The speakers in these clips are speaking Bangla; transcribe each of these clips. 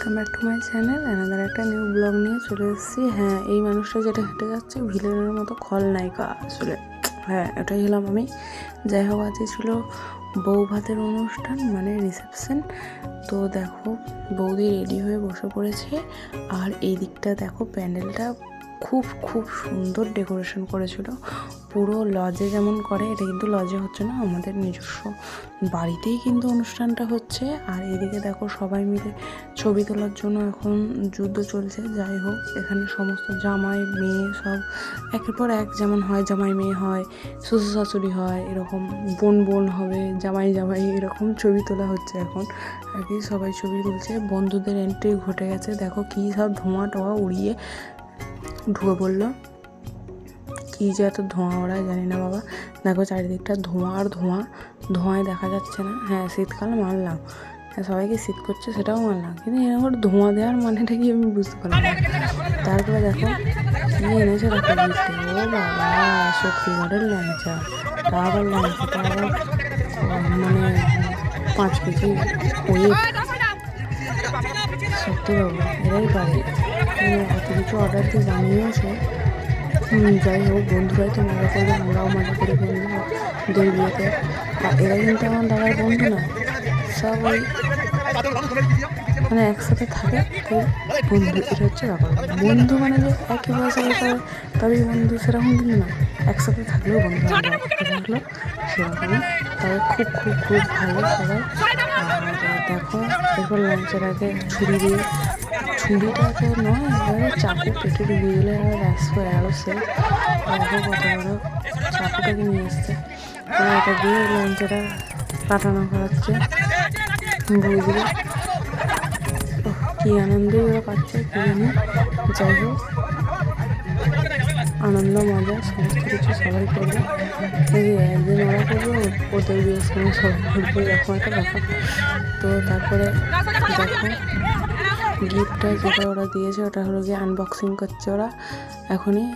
Welcome back to my channel another একটা নিউ ব্লগ নিয়ে চলে এসেছি। হ্যাঁ এই মানুষটা যেটা হেঁটে যাচ্ছে, ভিলেনের মতো খলনায়িকা আসলে। হ্যাঁ এটাই হলাম আমি। যাই হোক, আজকে ছিল বউ ভাতের অনুষ্ঠান মানে রিসেপশন তো দেখো, বৌদি রেডি হয়ে বসে পড়েছে। আর এই দিকটা দেখো, প্যান্ডেলটা খুব খুব সুন্দর ডেকোরেশন করেছিল। পুরো লজে যেমন করে, এটা কিন্তু লজে হচ্ছে না, আমাদের নিজস্ব বাড়িতেই কিন্তু অনুষ্ঠানটা হচ্ছে। আর এদিকে দেখো সবাই মিলে ছবি তোলার জন্য এখন যুদ্ধ চলছে, যাই হোক, এখানে সমস্ত জামাই, মেয়ে সব একের পর এক যেমন হয়, জামাই মেয়ে হয়, শ্বশুর শাশুড়ি হয়, এরকম বোন বোন হবে, জামাই জামাই, এরকম ছবি তোলা হচ্ছে এখন। আর কি সবাই ছবি তুলছে, বন্ধুদের এন্ট্রি ঘটে গেছে, দেখো কী সব ধোঁয়া টোয়া উড়িয়ে ঢুকে পড়ল। কী যে এত ধোঁয়া ওড়ায় জানি না বাবা। দেখো চারিদিকটা ধোঁয়া আর ধোঁয়া ধোঁয়ায় দেখা যাচ্ছে না। হ্যাঁ শীতকাল মানলাম। হ্যাঁ সবাইকে শীত করছে সেটাও মানলাম। কিন্তু এরকম ধোঁয়া দেওয়ার মানেটা কি আমি বুঝতে পারলাম তারপরে দেখো এনেছে দেখো গিফটে ও বাবা শক্তিগড়ের ল্যাংচা। তা আবার ল্যাংচাটা মানে পাঁচ কেজি ওয়েট। সত্যি বাবা এরাই পারে। এত কিছু অর্ডার দিয়ে হুম, যাই হোক বন্ধুরাই তো মজা করবে আমরাও মজা করি বন্ধুদের বিয়েতে এরা কিন্তু আমার দাদার বন্ধু না, সব ওই মানে একসাথে থাকে তাই বন্ধু এটা হচ্ছে ব্যাপার বন্ধু মানে যে একই বয়সে হবে বন্ধু সেরকম কিন্তু না, একসাথে থাকলেও বন্ধু থাকল, সেরকমই। তবে খুব খুব খুব ভালো সবাই। দেখো, এরপর লাঞ্চের আগে ছুরি দিয়ে ছুরিটা তো নয় এবারে চাকু কেটে ডুবিয়ে দিলে এবার ব্যাস হয়ে গেল সে কত বড় চাকুটাকে নিয়ে এসছে। এবার এটা দিয়ে লাঞ্চটা কাটানো করাচ্ছে বইগুলো কী আনন্দই ওরা পাচ্ছে, কি জানি। যাই হোক, আনন্দ, মজা, সমস্ত কিছু সবাই করবে। এই যে একদিন ওরা করবে, ওদের বিয়ের সময় সবাই করবে, এরকম একটা ব্যাপার। তো তারপরে দেখো গিফটটা যেটা ওরা দিয়েছে, ওটা হলো গিয়ে আনবক্সিং করছে ওরা। এখনই।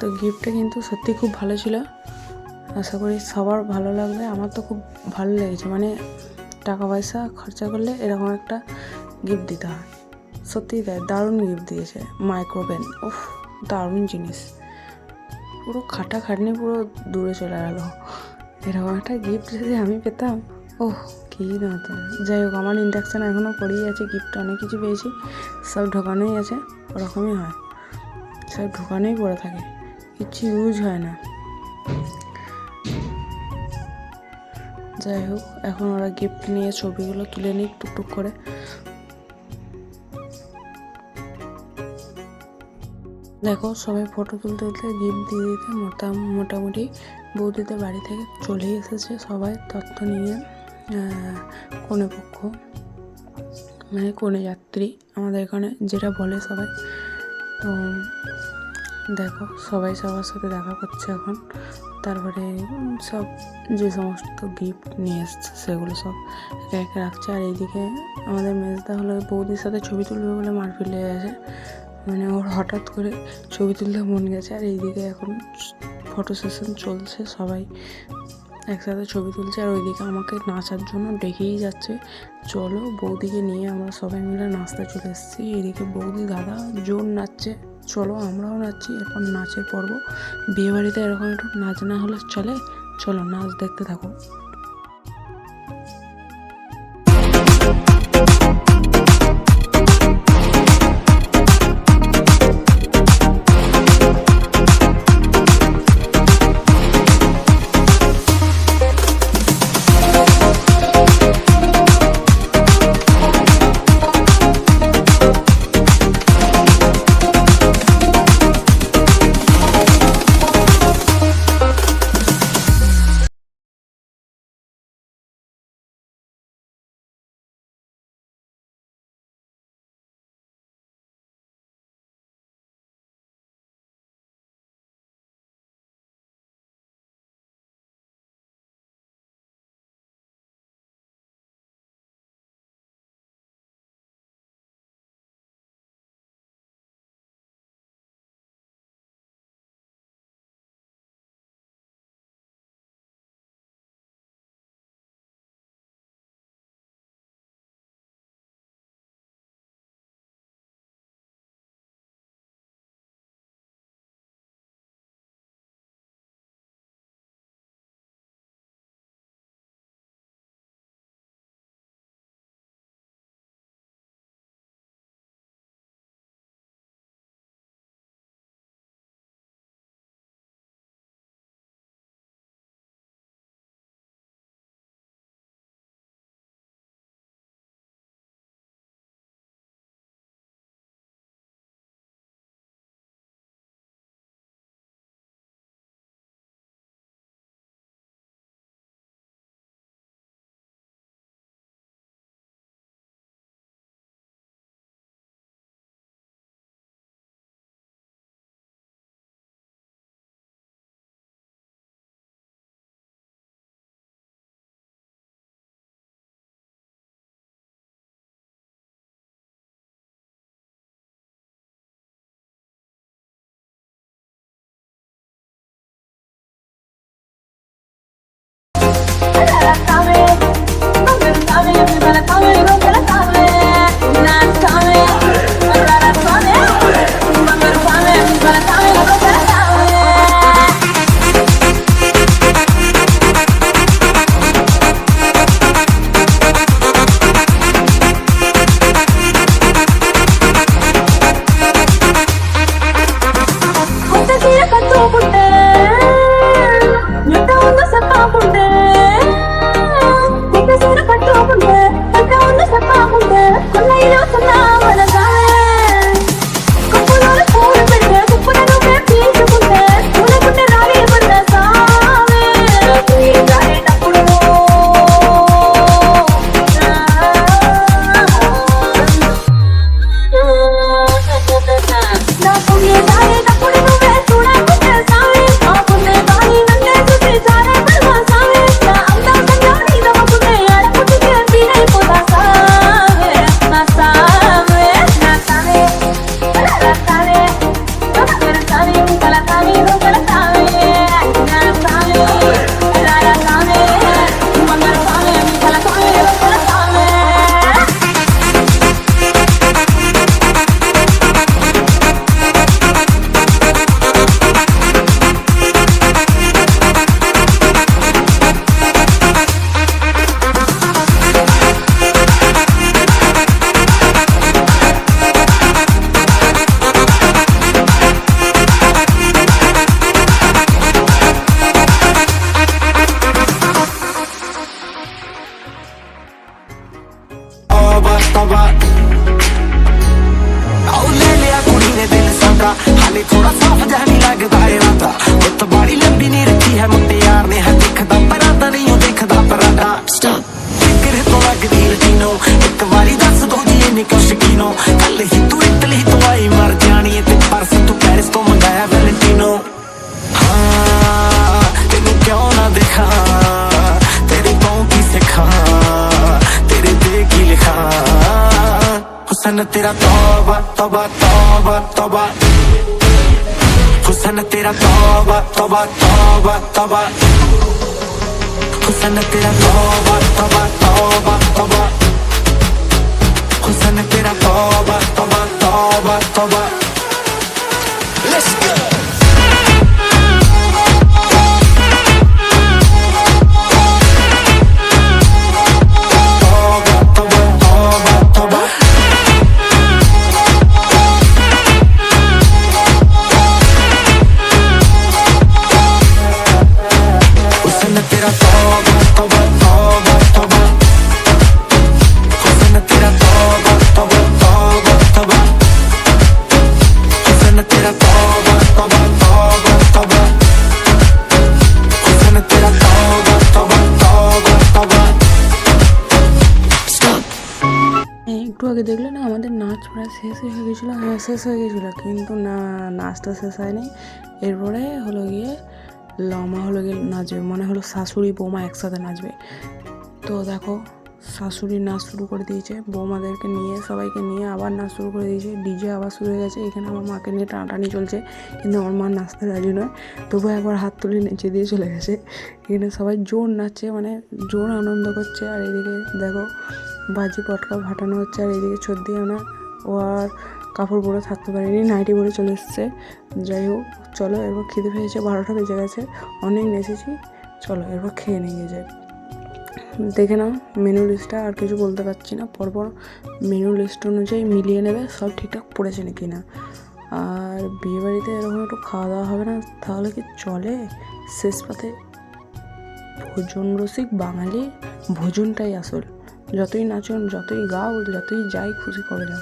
তো গিফটটা কিন্তু সত্যি খুব ভালো ছিল। আশা করি সবার ভালো লাগবে। আমার তো খুব ভালো লেগেছে। মানে টাকা পয়সা খরচা করলে এরকম একটা গিফট দিতে হয়। সত্যিই তাই, দারুণ গিফট দিয়েছে মাইক্রোওভেন উফ, দারুণ জিনিস। পুরো খাটা খাটনি পুরো দূরে চলে গেল। এরকম একটা গিফট যদি আমি পেতাম ওহ কী না তো যাই হোক, আমার ইন্ডাকশান এখনও পড়েই আছে গিফট অনেক কিছু পেয়েছি, সব ঢোকানোই আছে, ওরকমই হয়। সব ঢোকানোই পড়ে থাকে, কিচ্ছু ইউজ হয় না। যাই হোক, এখন ওরা গিফট নিয়ে ছবিগুলো তুলে নিক টুকটুক করে। দেখো, সবাই ফটো তুলতে তুলতে গিফট দিয়ে দিতে মোটা মোটামুটি বৌদিদের বাড়ি থেকে চলেই এসেছে সবাই তত্ত্ব নিয়ে। কনে পক্ষ মানে কনে যাত্রী, আমাদের এখানে যেটা বলে সবাই। তো দেখো, সবাই সবার সাথে দেখা করছে এখন। তারপরে সব যে সমস্ত গিফট নিয়ে এসছে, সেগুলো সব একে একে রাখছে। আর এইদিকে আমাদের মেজদা হলো বৌদির সাথে ছবি তুলবে বলে মারপিট লেগে গেছে। মানে ওর হঠাৎ করে ছবি তুলতে মন গেছে। আর এইদিকে এখন ফটো সেশন চলছে সবাই। একসাথে ছবি তুলছে আর ওইদিকে আমাকে নাচার জন্য ডেকেই যাচ্ছে। চলো বৌদিকে নিয়ে আমরা সবাই মিলে নাচতে চলে এসেছি। এদিকে বৌদি দাদা জোর নাচছে। চলো আমরাও নাচছি এরপর নাচের পর্ব। বিয়েবাড়িতে এরকম একটু নাচ না হলে চলে। চলো নাচ দেখতে থাকো। Yeah. ਹਲੇ ਥੋੜਾ ਸਾਫ ਜਿਹਾ ਨਹੀਂ ਲੱਗਦਾ ਇਰਾਦਾ ਉੱਤ ਬਾੜੀ ਲੰਬੀ ਨਹੀਂ ਰੱਖੀ ਹੈ ਮੁੰਡਿਆਰ ਨੇ ਹੈ ਦੇਖਦਾ ਪਰਾਦਾ ਨਹੀਂ ਉਹ ਦੇਖਦਾ ਪਰਾਦਾ ਸਟਾਪ ਫਿਕਰ ਤੋਂ ਲੱਗਦੀ ਲਟੀਨੋ ਇੱਕ ਵਾਰੀ ਦੱਸ ਦੋ ਜੀ ਇਹਨੇ ਕਿਉਂ ਸ਼ਕੀਨੋ ਕੱਲ ਹੀ ਤੂੰ ਇਟਲੀ ਤੋਂ ਆਈ ਮਰ ਜਾਣੀ ਏ ਤੇ ਪਰਸ ਤੂੰ ਪੈਰਿਸ ਤੋਂ ਮੰਗਾਇਆ ਵੈਲੈਂਟੀਨੋ ਹਾਂ ਤੈਨੂੰ ਕਿਉਂ ਨਾ ਦਿਖਾਂ ਤੇਰੀ ਤੋਂ ਕੀ ਸਿੱਖਾਂ ਤੇਰੇ ਤੇ ਕੀ ਲਿਖਾਂ ਹੁਸਨ ਤੇਰਾ ਤੌਬਾ ਤੌਬਾ ਤੌਬਾ ਤੌਬਾ Hussein tera toba toba toba toba Hussein tera toba toba toba toba Hussein tera toba একটু আগে দেখলে না আমাদের নাচ প্রায় শেষ হয়ে গেছিল। হ্যাঁ শেষ হয়ে গেছিল, কিন্তু না, নাচটা শেষ হয়নি। এরপরে হলো গিয়ে লমা হলো গিয়ে নাচবে, মনে হলো শাশুড়ি বৌমা একসাথে নাচবে। তো দেখো, শাশুড়ি নাচ শুরু করে দিয়েছে, বৌমাদেরকে নিয়ে, সবাইকে নিয়ে আবার নাচ শুরু করে দিয়েছে। ডিজে আবার শুরু হয়ে গেছে, এখানে আমার মাকে নিয়ে টানাটানি চলছে, কিন্তু আমার মা নাচতে রাজি নয়। তবুও একবার হাত তুলে নেচে দিয়ে চলে গেছে। এখানে সবাই জোর নাচছে মানে জোর আনন্দ করছে, আর এদিকে দেখো বাজি পটকা ফাটানো হচ্ছে আর এদিকে সর্দি আনা ও আর কাপড় পরে থাকতে পারিনি, নাইটি পরে চলে এসছে। যাই হোক, চলো, এরপর খিদে পেয়েছে, বারোটা বেজে গেছে, অনেক নেচেছি। চলো, এরপর খেয়ে নিয়ে যাই। দেখে নাও মেনু লিস্টটা আর কিছু বলতে পারছি না। পরপর মেনু লিস্ট অনুযায়ী মিলিয়ে নেবে, সব ঠিকঠাক পড়েছে নাকি না। আর বিয়েবাড়িতে এরকম একটু খাওয়া দাওয়া হবে না, তাহলে কি চলে? শেষ পাতে ভোজন রসিক বাঙালি, ভোজনটাই আসল। যতই নাচন, যতই গাও, যতই যাই, খুশি করে যাও।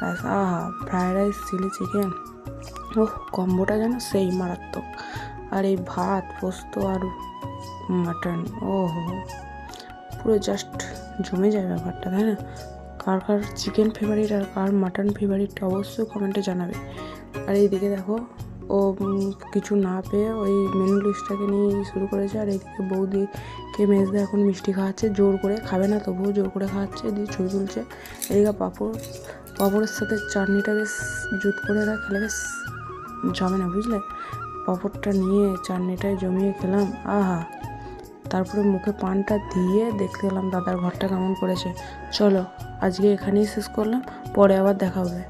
ব্যাস, আহা ফ্রায়েড রাইস চিলি চিকেন ও কম্বোটা যেন সেই মারাত্মক। আর এই ভাত, পোস্ত আর মাটন ও। পুরো জাস্ট জমে যায় ব্যাপারটা, তাই না? কার কার চিকেন ফেভারিট আর কার মাটন ফেভারিট অবশ্যই কমেন্টে জানাবে। আর এইদিকে দেখো, ও কিছু না পেয়ে ওই মেনু লিস্টটাকে নিয়ে শুরু করেছে। আর এইদিকে বৌদিকে মেজদা এখন মিষ্টি খাওয়াচ্ছে, জোর করে খাবে না, তবুও জোর করে খাওয়াচ্ছে, দিয়ে ছবি তুলছে। এদিকে পাঁপড়, পাঁপড়ের সাথে চাটনিটা বেশ জুত করে না, খেলে বেশ জমে না বুঝলে? পাঁপড়টা নিয়ে চাটনিটায় জমিয়ে খেলাম, আহা! তারপরে মুখে পানটা দিয়ে দেখতে গেলাম দাদার ঘরটা কেমন করেছে। চলো, আজকে এখানেই শেষ করলাম, পরে আবার দেখা হবে।